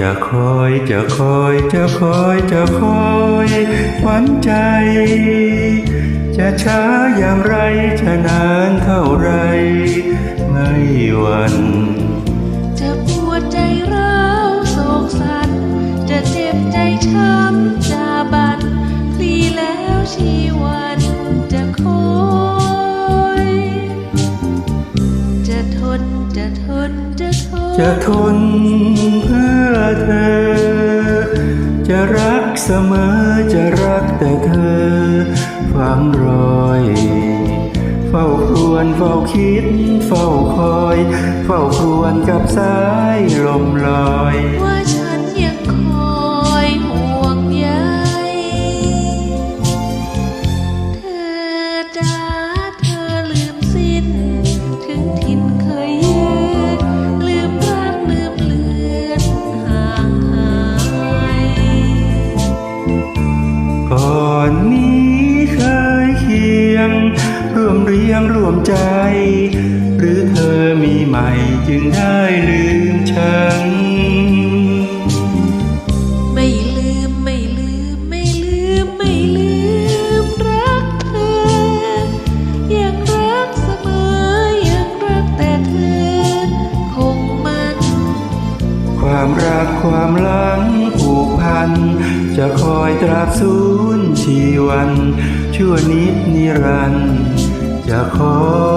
จะคอยจะคอยจะคอยจะคอยหวันใจ จะช้าอย่างไรจะนานเท่าไรไม่หวันจะปวดใจร้าวโศกสันจะเจ็บใจช้ำจะบันพลีแล้วชีวันจะคอย จะทนจะทนจะ จะทนเพื่อเธอ จะรักเสมอจะรักแต่เธอ ฟังรอย เฝ้าครวญเฝ้าคิด เฝ้าคอย เฝ้าครวญกับสายลมลอย อนนี้เคยเคียงร่วมเรียงร่วมใจ หรือเธอมีใหม่จึงได้ลืมฉัน ไม่ลืมไม่ลืมไม่ลืมไม่ลืมรักเธอ ยังรักเสมอยังรักแต่เธอคงมัน ความรักความหลังผูกพัน จะคอยตราบสูญชีวัน ชั่วนิดนิรันดร์จะคอย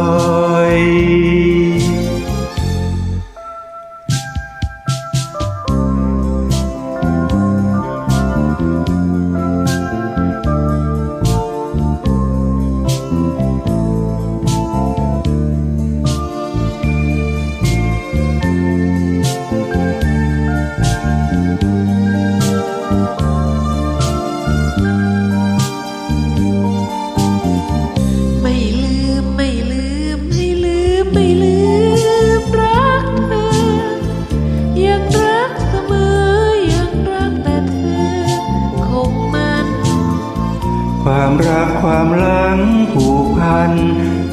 ความหลังผูกพัน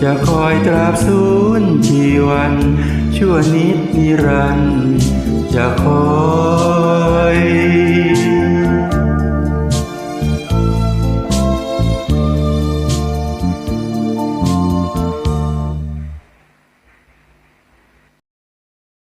จะคอยตราบสูญชีวัน ชั่วนิดนิรันดร์จะคอ